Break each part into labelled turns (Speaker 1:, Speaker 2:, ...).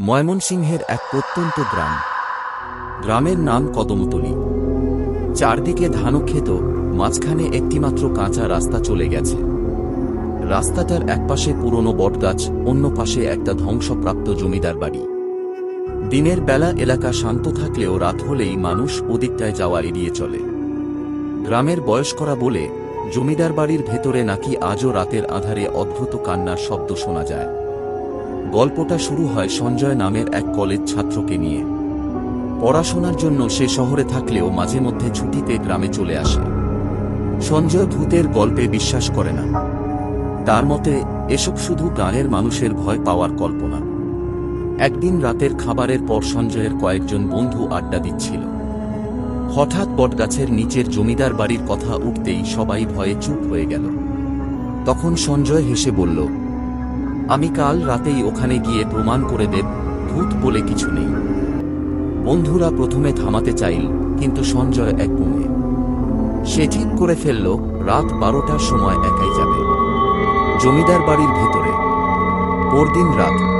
Speaker 1: ময়মনসিংহের এক প্রত্যন্ত গ্রাম। গ্রামের নাম কদমতলি। চারদিকে ধানক্ষেত, মাঝখানে একটিমাত্র কাঁচা রাস্তা চলে গেছে। রাস্তাটার একপাশে পুরনো বটগাছ, অন্য পাশে একটা ধ্বংসপ্রাপ্ত জমিদার বাড়ি। দিনের বেলা এলাকা শান্ত থাকলেও রাত হলেই মানুষ ওদিকটায় যাওয়া এড়িয়ে চলে। গ্রামের বয়স্করা বলে, জমিদার বাড়ির ভেতরে নাকি আজও রাতের আধারে অদ্ভুত কান্নার শব্দ শোনা যায়। গল্পটা শুরু হয় সঞ্জয় নামের এক কলেজ ছাত্রকে নিয়ে। পড়াশোনার জন্য সে শহরে থাকলেও মাঝে মধ্যে ছুটিতে গ্রামে চলে আসে। সঞ্জয় ভূতের গল্পে বিশ্বাস করে না। তার মতে, এসব শুধু গাঁয়ের মানুষের ভয় পাওয়ার কল্পনা। একদিন রাতের খাবারের পর সঞ্জয়ের কয়েকজন বন্ধু আড্ডা দিচ্ছিল। হঠাৎ বটগাছের নিচের জমিদার বাড়ির কথা উঠতেই সবাই ভয়ে চুপ হয়ে গেল। তখন সঞ্জয় হেসে বলল আমি কাল রাতেই ওখানে গিয়ে প্রমাণ করে দেব, ভূত বলে কিছু নেই। বন্ধুরা প্রথমে থামাতে চাইল, কিন্তু সঞ্জয় এক কমে সে ঠিক করে ফেলল, রাত বারোটার সময় একাই যাবে। জমিদার বাড়ির ভেতরে। পরদিন রাত।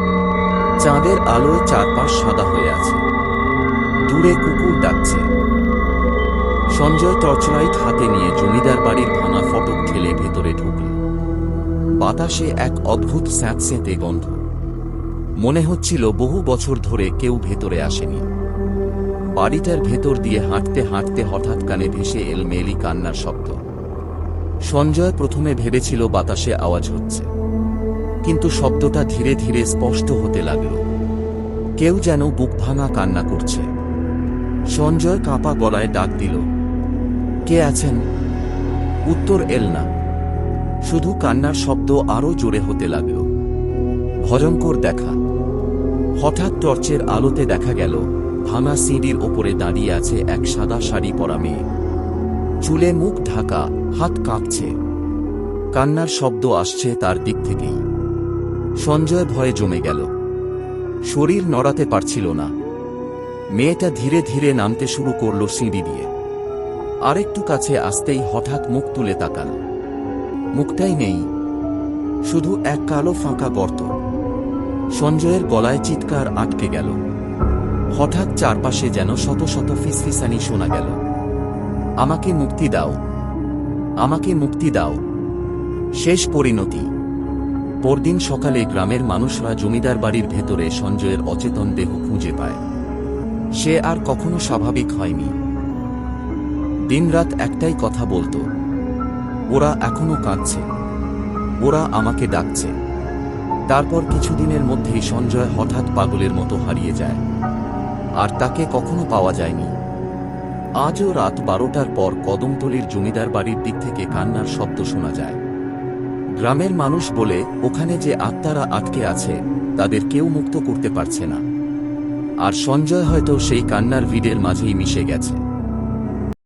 Speaker 1: চাঁদের আলোয় চারপাশ সাদা হয়ে আছে। দূরে কুকুর ডাকছে। সঞ্জয় টর্চলাইট হাতে নিয়ে জমিদার বাড়ির ভাঙা ফটক ঠেলে ভেতরে ঢুকল। বাতাসে এক অদ্ভুত স্যাঁতস্যাঁতে গন্ধ। মনে হচ্ছিল বহু বছর ধরে কেউ ভেতরে আসেনি। বাড়িটার ভেতর দিয়ে হাঁটতে হাঁটতে হঠাৎ কানে ভেসে এল মেলি কান্নার শব্দ। সঞ্জয় প্রথমে ভেবেছিল বাতাসে আওয়াজ হচ্ছে। কিন্তু শব্দটা ধীরে ধীরে স্পষ্ট হতে লাগল। কেউ যেন বুক ভাঙা কান্না করছে। সঞ্জয় কাঁপা গলায় ডাক দিল, কে আছেন? উত্তর এল না শুধু কান্নার শব্দ আরও জোরে হতে লাগল। ভয়ঙ্কর দেখা। হঠাৎ টর্চের আলোতে দেখা গেল, ভাঙা সিঁড়ির ওপরে দাঁড়িয়ে আছে এক সাদা শাড়ি পরা মেয়ে। চুলে মুখ ঢাকা, হাত কাঁপছে। কান্নার শব্দ আসছে তার দিক থেকেই। সঞ্জয় ভয়ে জমে গেল। শরীর নড়াতে পারছিল না। মেয়েটা ধীরে ধীরে নামতে শুরু করল সিঁড়ি দিয়ে। আরেকটু কাছে আসতেই হঠাৎ মুখ তুলে তাকাল। মুখটাই নেই। শুধু এক কালো ফাঁকা গর্ত। সঞ্জয়ের গলায় চিৎকার আটকে গেল। হঠাৎ চারপাশে যেন শত শত ফিসফিসানি শোনা গেল। আমাকে মুক্তি দাও। আমাকে মুক্তি দাও। শেষ পরিণতি। পরদিন সকালে গ্রামের মানুষরা জমিদার বাড়ির ভেতরে সঞ্জয়ের অচেতন দেহ খুঁজে পায়। সে আর কখনো স্বাভাবিক হয়নি। দিনরাত একটাই কথা বলতো। ওরা এখনও কাঁদছে। ওরা আমাকে ডাকছে। তারপর কিছুদিনের মধ্যেই সঞ্জয় হঠাৎ পাগলের মতো হারিয়ে যায়। আর তাকে কখনো পাওয়া যায়নি। আজও রাত বারোটার পর কদমতলির জমিদার বাড়ির দিক থেকে কান্নার শব্দ শোনা যায়। গ্রামের মানুষ বলে, ওখানে যে আত্মারা আটকে আছে, তাদের কেউ মুক্ত করতে পারছে না। আর সঞ্জয় হয়তো সেই কান্নার ভিড়ের মাঝেই মিশে গেছে।